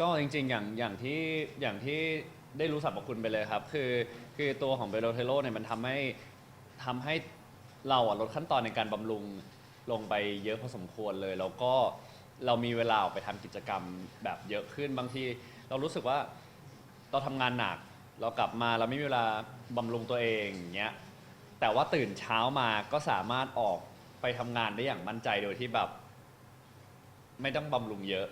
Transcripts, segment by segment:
ก็จริงๆ อย่างอย่างที่อย่างที่ได้รู้สรรพคุณไปเลยครับ คือคือตัวของเบโลเทโลเนี่ยมันทำให้ทำให้เราอะลดขั้นตอนในการบำรุงลงไปเยอะพอสมควรเลย แล้วก็เรามีเวลาออกไปทำกิจกรรมแบบเยอะขึ้นบางที เรารู้สึกว่าเราทำงานหนัก เรากลับมาเราไม่มีเวลาบำรุงตัวเองอย่างเงี้ยแต่ว่าตื่นเช้ามาก็สามารถออกไปทำงานได้อย่างมั่นใจโดยที่แบบ ไม่ต้องบำรุงเยอะ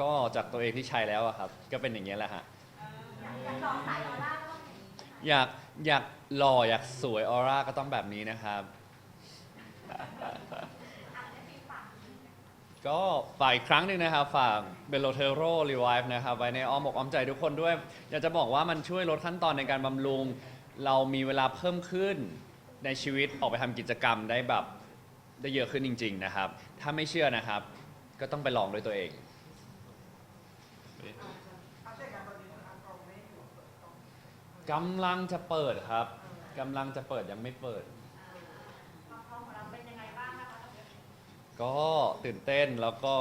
ก็จากตัวเองที่ใช้แล้วอะครับ ก็เป็นอย่างนี้ยแหละฮะอยากอยากลองสายออร่าก็ต้องอย่างนี้ใช่ไหมอยากอยากหล่ออยากสวยออร่าก็ต้องแบบนี้นะครับอะให้ฟีฝากก็ฝากอีกครั้งหนึ่งนะครับ ฝากเบลโลเทโรรีไวฟ์นะครับ ไว้ในอ้อมอกอ้อมใจทุกคนด้วย อยากจะบอกว่ามันช่วยลดขั้นตอนในการบำรุง เรามีเวลาเพิ่มขึ้นในชีวิตออกไปทำกิจกรรมได้แบบได้เยอะขึ้นจริง ๆ นะครับ ถ้าไม่เชื่อนะครับ ก็ต้องไปลองด้วยตัวเอง กำลังจะเปิดครับกำลังจะเปิดยังไม่เปิด ความพร้อมของเราเป็นยังไงบ้างนะคะก็ตื่นเต้นแล้วก็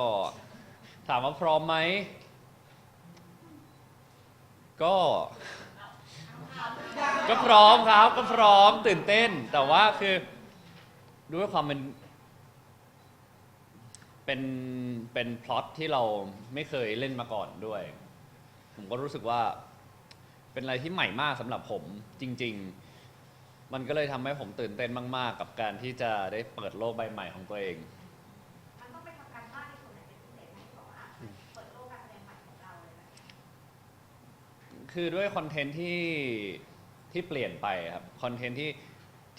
ถามว่าพร้อมไหม ก็ ก็พร้อมครับ ก็พร้อมตื่นเต้น แต่ว่าคือด้วยความเป็นเป็นเป็นพล็อตที่เราไม่เคยเล่นมาก่อนด้วย ผมก็รู้สึกว่า เป็นอะไรที่ใหม่มากสำหรับผมจริง ๆ มันก็เลยทำให้ผมตื่นเต้นมาก ๆ กับการที่จะได้เปิดโลกใบใหม่ของตัวเอง มันต้องไปทำการบ้านในส่วนไหนเป็นพิเศษไหมที่บอกว่าอะเปิดโลกการแสดงใหม่ของเราเลยนะคือด้วยคอนเทนต์ที่ที่เปลี่ยนไปครับคอนเทนต์ที่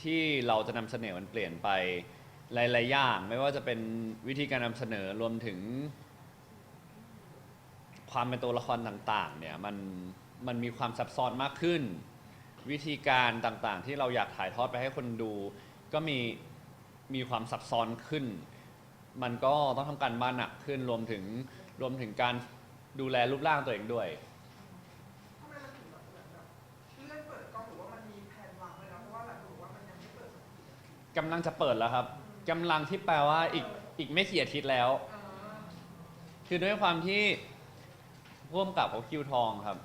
ที่เราจะนำเสนอมันเปลี่ยนไปหลายๆอย่างไม่ว่าจะเป็นวิธีการนำเสนอรวมถึง ความเป็นตัวละครต่าง ๆ เนี่ยมัน มันมีความซับซ้อนมากขึ้น วิธีการต่างๆ ที่เราอยากถ่ายทอดไปให้คนดู ก็มีมีความซับซ้อนขึ้น มันก็ต้องทำการบ้านหนักขึ้นรวมถึงรวมถึงการดูแลรูปร่างตัวเองด้วย ทำไมมันถึงแบบเหมือนแบบเลื่อนเปิดกล้องหรือว่ามันมีแผนวางไว้แล้วเพราะว่าหลายคนบอกว่ามันยังไม่เปิดสักทีกำลังจะเปิดแล้วครับกำลังที่แปลว่าอีกอีกไม่กี่อาทิตย์แล้ว อ่าคือด้วยความที่ร่วมกับเขาคิวทองครับ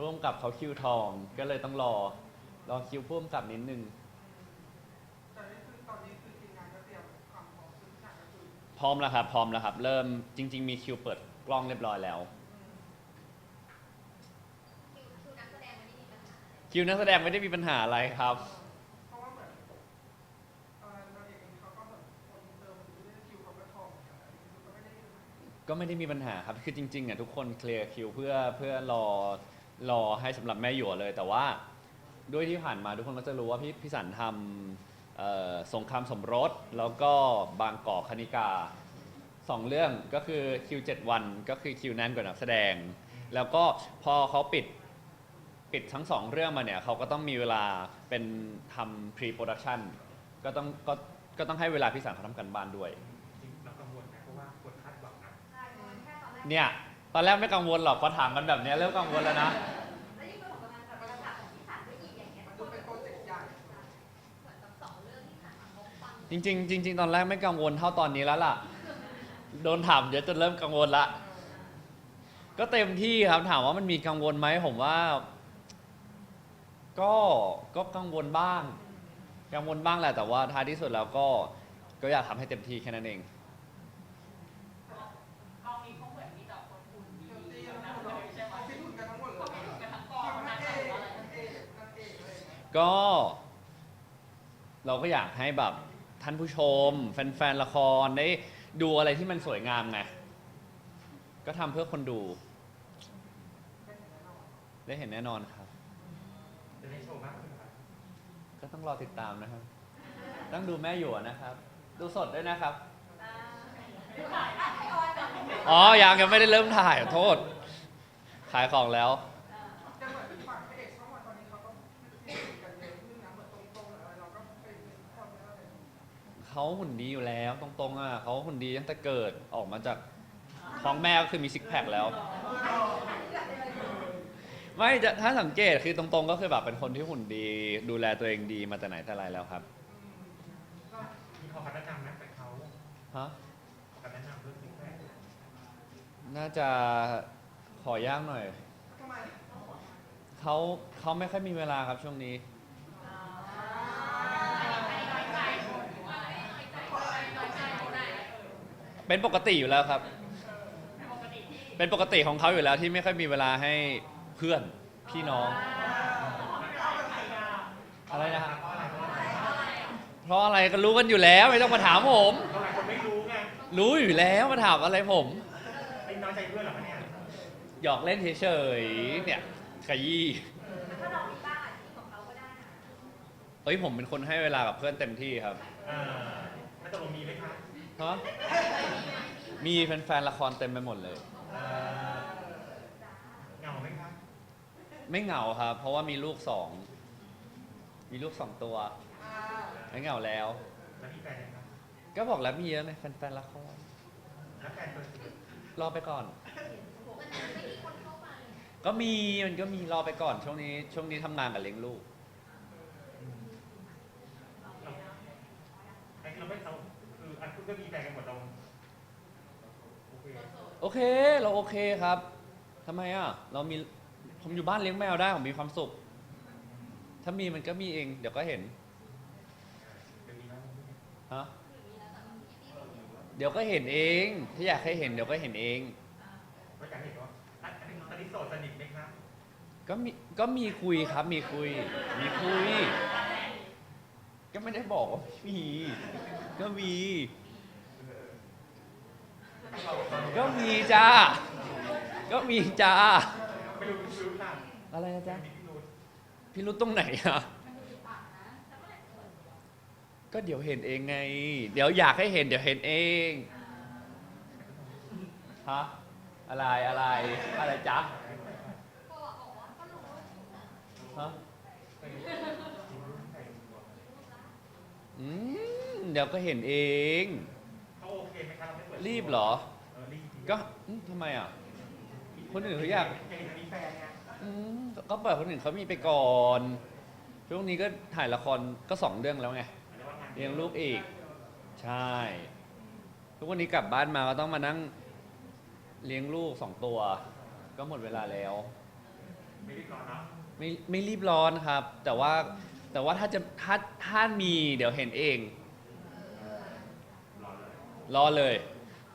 ร่วมกับเขาคิวทองก็เลยต้องรอ รอคิวพ่วมกับนิดนึง แต่นี่คือตอนนี้คือทีมงานก็เตรียมความพร้อมทุกอย่างก็คือพร้อมแล้วครับ พร้อมแล้วครับ เริ่มจริง ๆ มีคิวเปิดกล้องเรียบร้อยแล้ว คิวคิวนักแสดงไม่ได้มีปัญหาอะไรคิวนักแสดงไม่ได้มีปัญหาอะไรครับ เพราะว่าเหมือนเอ่อเราเองเขาก็แบบคนเติมเรื่องคิวเขาก็ทองเหมือนกันอันนี้ก็ไม่ได้ก็ไม่ได้มีปัญหาครับ คือจริงๆอะทุกคนเคลียร์คิวเพื่อเพื่อรอ รอให้สำหรับแม่หยวเลย แต่ว่าด้วยที่ผ่านมาทุกคนก็จะรู้ว่าพี่พี่สันทำเอ่อสงครามสมรส แล้วก็บางกอกคณิกาสองเรื่องก็คือคิว7วันก็คือคิวแน่นกว่านักแสดง แล้วก็พอเขาปิดปิดทั้งสองเรื่องมาเนี่ยเขาก็ต้องมีเวลาเป็นทำ pre production ก็ต้องก็ก็ต้องให้เวลาพี่สันเขาทำกันบ้านด้วย จริงเรากังวลนะเพราะว่าคนคาดหวังนะใช่เพราะมันแค่ตอนแรกเนี่ย ตอนแรกไม่กังวลหรอกพอถามกันแบบเนี้ยเริ่มกังวลแล้วนะ แล้วยิ่งเป็นของกำลังกับระดับที่ผ่านด้อีกอย่างเงี้ยมันเป็นโปรเจกต์ใหญ่เหมือนกับสองเรื่องที่ผ่านมาเขาฟังจริงๆจริงๆตอนแรกไม่กังวลเท่าตอนนี้แล้วล่ะ โดนถามเยอะจนเริ่มกังวลละ ก็เต็มที่ครับถามว่ามันมีกังวลไหมผมว่า ก็ก็กังวลบ้าง กังวลบ้างแหละแต่ว่าท้ายที่สุดแล้วก็ก็อยากทำให้เต็มที่แค่นั้นเอง ก็ เราก็อยากให้แบบท่านผู้ชม แฟนๆละครได้ดูอะไรที่มันสวยงามไงก็ทำเพื่อคนดู ได้เห็นแน่นอนครับ จะได้โชว์มากขึ้นไหมก็ต้องรอติดตามนะครับ ต้องดูแม่หยวนะครับ ดูสดด้วยนะครับ อ๋อ ยังยังไม่ได้เริ่มถ่ายขอโทษ ขายของแล้ว แต่เหมือนฝั่งพระเอกช่องวันตอนนี้เขาก็ เขาหุ่นดีอยู่แล้ว ตรงๆอะเขาหุ่นดีตั้งแต่เกิดออกมาจากท้องแม่ก็คือมีซิกแพคแล้ว ไม่จะถ้าสังเกตคือตรงๆ ก็คือแบบเป็นคนที่หุ่นดี ดูแลตัวเองดีมาแต่ไหนแต่ไรแล้วครับแขอคำแนะนำนะแต่เขาฮะขอคำแนะนำเรื่องซิกแพคน่าจะขอยากหน่อยทำไมเขาเขาไม่ค่อยมีเวลาครับช่วงนี้ เป็นปกติอยู่แล้วครับ เป็นปกติของเขาอยู่แล้วที่ไม่ค่อยมีเวลาให้เพื่อนพี่น้อง อะไรนะครับเพราะอะไรก็รู้กันอยู่แล้วไม่ต้องมาถามผมเพราะหลายคนไม่รู้ไงรู้อยู่แล้วมาถามอะไรผมไม่น้อยใจเพื่อนเหรอคะเนี่ยหยอกเล่นเฉยๆเนี่ยขยี้ถ้าเรามีบ้านอาชีพของเราก็ได้นะเฮ้ยผมเป็นคนให้เวลากับเพื่อนเต็มที่ครับเออแล้วตกลงมีไหมคะ ฮะมีแฟนๆละครเต็มไปหมดเลยเออเหงาไหมคะไม่เหงาครับ เพราะว่ามีลูกสอง มีลูกสองตัวอ่าไม่เหงาแล้ว แล้วมีแฟนยังคะก็บอกแล้วมีเยอะไหมแฟนๆละคร แล้วแฟนคนอื่นรอไปก่อน ก็มีมันก็มีรอไปก่อนช่วงนี้ ช่วงนี้ทำงานกับเลี้ยงลูก ไอ้ที่เราไม่เอาคืออันคุณก็มีแฟนกันหมดเราโอเค โอเค เราโอเคครับทำไมอะ เรามีผมอยู่บ้านเลี้ยงแมวได้ผมมีความสุข ถ้ามีมันก็มีเอง เดี๋ยวก็เห็นจะมีแล้วฮะเดี๋ยวก็เห็นเอง ถ้าอยากให้เห็นเดี๋ยวก็เห็นเองว่าอยากเห็นว่าอันอันนี้ตอนนี้โสดสนิทไหมคะก็มีก็มีคุยครับ มีคุย มีคุย ก็ไม่ได้บอกว่าไม่มี ก็มี ก็มีจ้า ก็มีจ้า อะไรนะจ๊ะพี่รู้ตรงไหนอะ ก็เดี๋ยวเห็นเองไง เดี๋ยวอยากให้เห็น เดี๋ยวเห็นเอง ฮะ อะไร อะไร อะไรจ๊ะฮะอืม เดี๋ยวก็เห็นเอง รีบเหรอ เออรีบก็อืมทำไมอะ คนอื่นเขาอยากกเห็นมีแฟนไงอืมก็เปิดคนอื่นเขามีไปก่อน ช่วงนี้ก็ถ่ายละครก็สองเรื่องแล้วไงอันนี้ว่างานเลี้ยงลูกอีก ใช่ ทุกวันนี้กลับบ้านมาก็ต้องมานั่งเลี้ยงลูกสองตัว ก็หมดเวลาแล้ว ไม่รีบร้อนเนาะไม่ไม่รีบร้อนครับ แต่ว่าแต่ว่าถ้าจะถ้าถ้ามีเดี๋ยวเห็นเอง รอเลย รอเลย